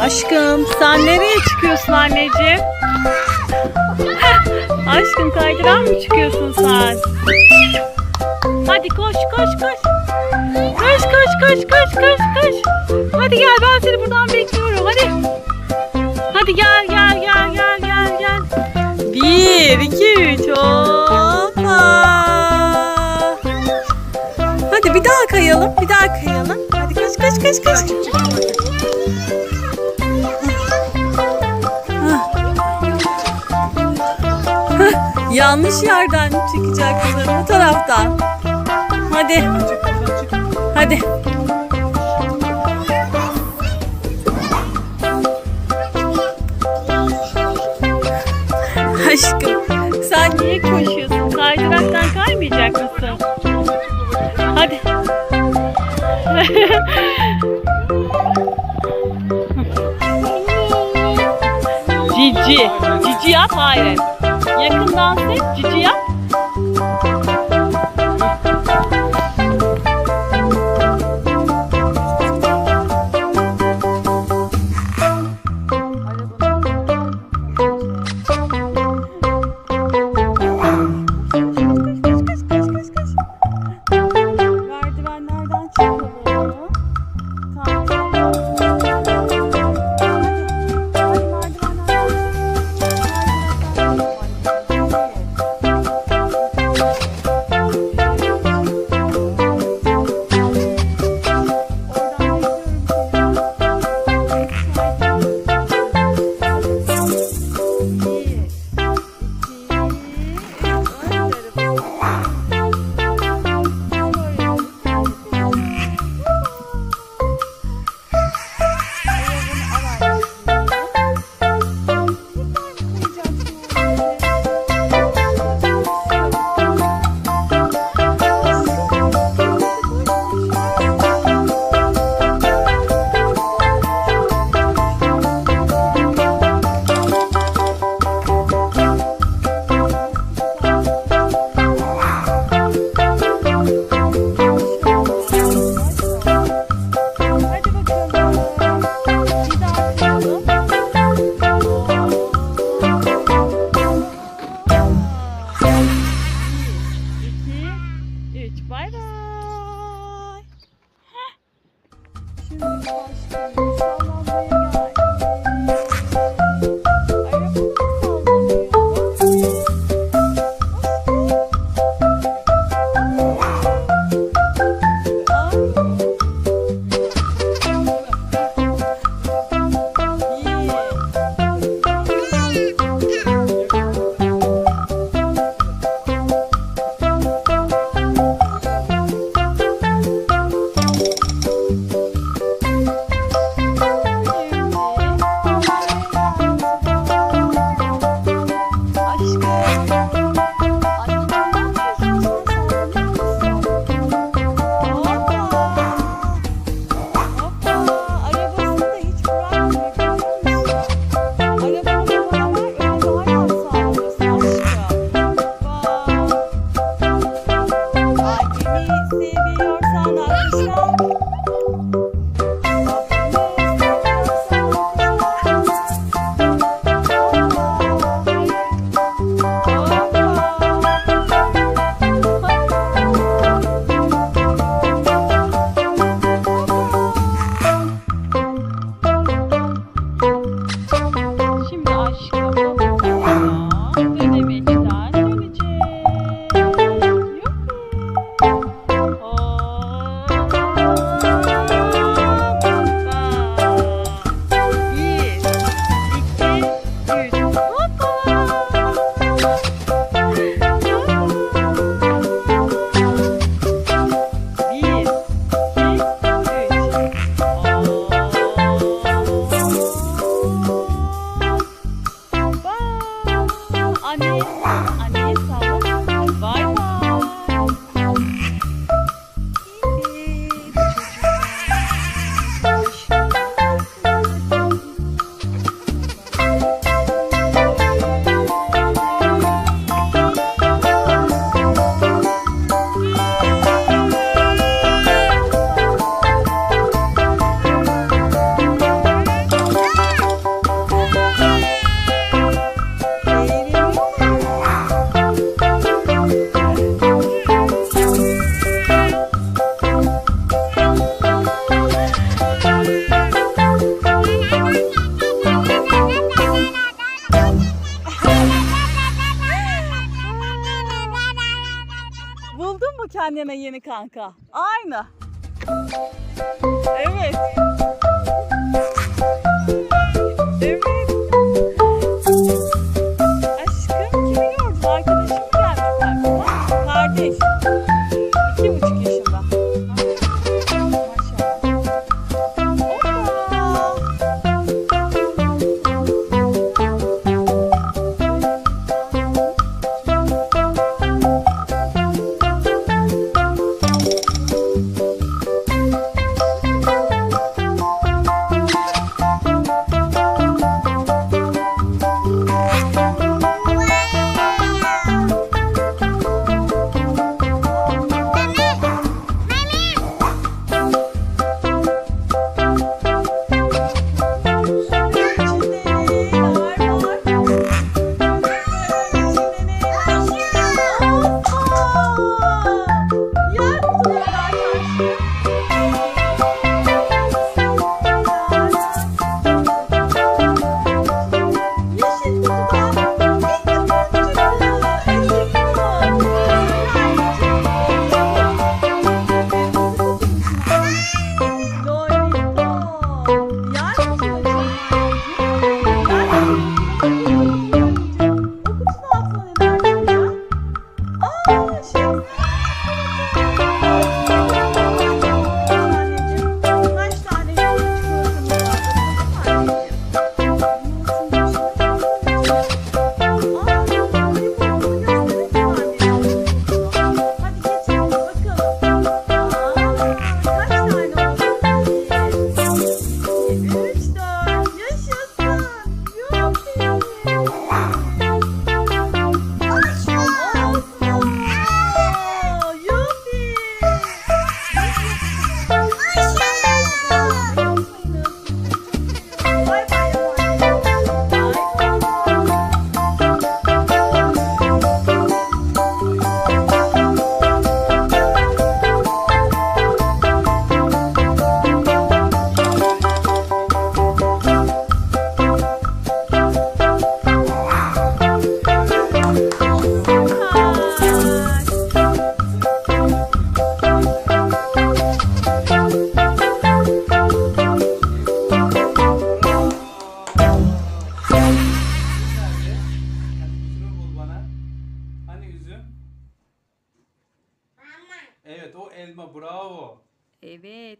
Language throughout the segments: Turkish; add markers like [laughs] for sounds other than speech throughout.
Aşkım sen nereye çıkıyorsun anneciğim? Aşkım kaydıran mı çıkıyorsun sen? Hadi koş koş koş. Koş koş koş koş koş koş. Hadi gel ben seni buradan bekliyorum hadi. Hadi gel gel gel gel gel gel. Bir, iki, üç. Hoppa. Hadi bir daha kayalım. Bir daha kayalım. Hadi koş koş koş koş. Yanlış yerden çıkacaksın bu taraftan. Hadi. Hadi. [laughs] Aşkım sen niye koşuyorsun? Kaydıraktan kaymayacak mısın? Hadi. [laughs] Cici. Cici yap hayır. Yakından seç. Cici yap. Yan yana yeni kanka. Aynı. Evet. Evet.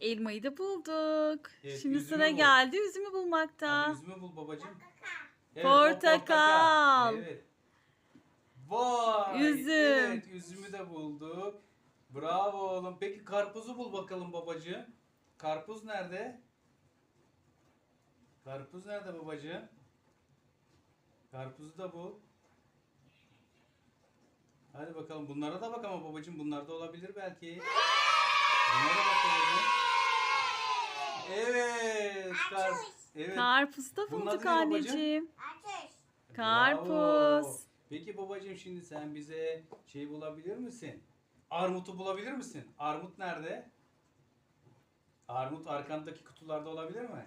Evet, elmayı da bulduk. Evet, Şimdi üzümü sıra bul. geldi üzümü bulmakta. Hadi üzümü bul babacığım. Evet, Portakal. Evet. Vay. Üzüm. Evet üzümü de bulduk. Bravo oğlum. Peki karpuzu bul bakalım babacığım. Karpuz nerede? Karpuz nerede babacığım? Karpuzu da bul. Hadi bakalım bunlara da bak ama babacığım bunlar da olabilir belki. Bunlara bak babacığım. Evet. Kar evet. Karpuz da Bunun bulduk adı ne babacığım? anneciğim. Bravo. Karpuz. Peki babacığım şimdi sen bize şey bulabilir misin? Armut'u bulabilir misin? Armut nerede? Armut arkandaki kutularda olabilir mi?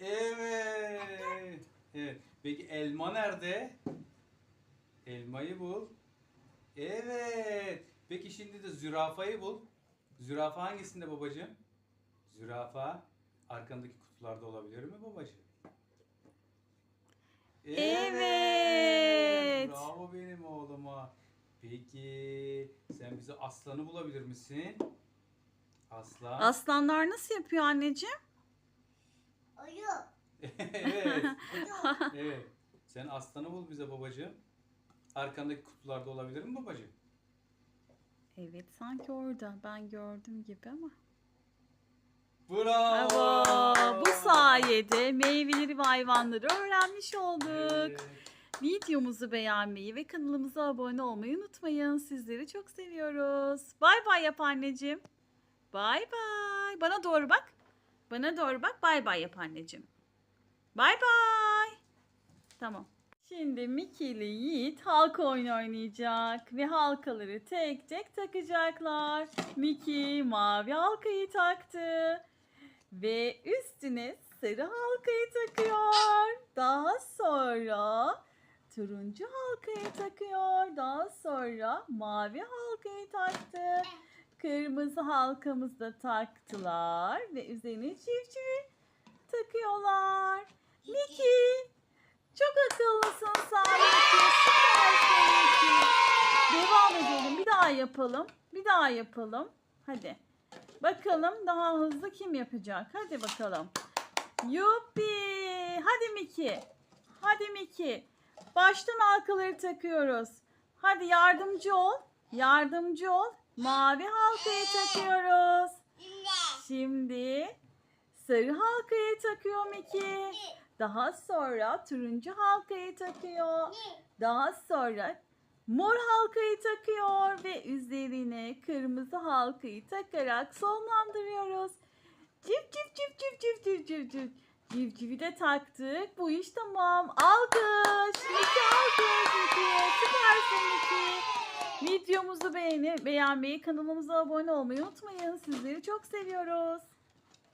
Evet. Evet. Peki elma nerede? Elmayı bul. Evet. Peki şimdi de zürafayı bul. Zürafa hangisinde babacığım? Zürafa arkandaki kutularda olabilir mi babacığım? Evet. Bravo benim oğluma. Peki sen bize aslanı bulabilir misin? Aslan. Aslanlar nasıl yapıyor anneciğim? [laughs] evet. evet. Sen aslanı bul bize babacığım. Arkandaki kutularda olabilir mi babacığım? Evet, sanki orada. Ben gördüm gibi ama. Bravo. Bravo. Bu sayede meyveleri ve hayvanları öğrenmiş olduk. Evet. Videomuzu beğenmeyi ve kanalımıza abone olmayı unutmayın. Sizleri çok seviyoruz. Bay bay yap anneciğim. Bay bay. Bana doğru bak. Bana doğru bak. Bay bay yap anneciğim. Bay bay. Tamam. Şimdi Miki ile Yiğit halka oyunu oynayacak ve halkaları tek tek takacaklar. Miki mavi halkayı taktı ve üstüne sarı halkayı takıyor. Daha sonra turuncu halkayı takıyor. Daha sonra mavi halkayı taktı. Kırmızı halkamızı da taktılar ve üzerine çift takıyorlar. Miki çok akıllısın Samet'ciğim. Süpersin Miki. Devam edelim. Bir daha yapalım. Bir daha yapalım. Hadi. Bakalım daha hızlı kim yapacak? Hadi bakalım. Yuppi. Hadi Miki. Hadi Miki. Baştan halkaları takıyoruz. Hadi yardımcı ol. Yardımcı ol. Mavi halkayı takıyoruz. Şimdi sarı halkayı takıyor Miki. Daha sonra turuncu halkayı takıyor. Daha sonra mor halkayı takıyor ve kırmızı halkayı takarak sonlandırıyoruz. Cip cip cip cip cip cip cip cip. Civcivi de taktık. Bu iş tamam. Alkış. Miki alkış Miki. Süpersin Miki. Videomuzu beğeni, beğenmeyi, kanalımıza abone olmayı unutmayın. Sizleri çok seviyoruz.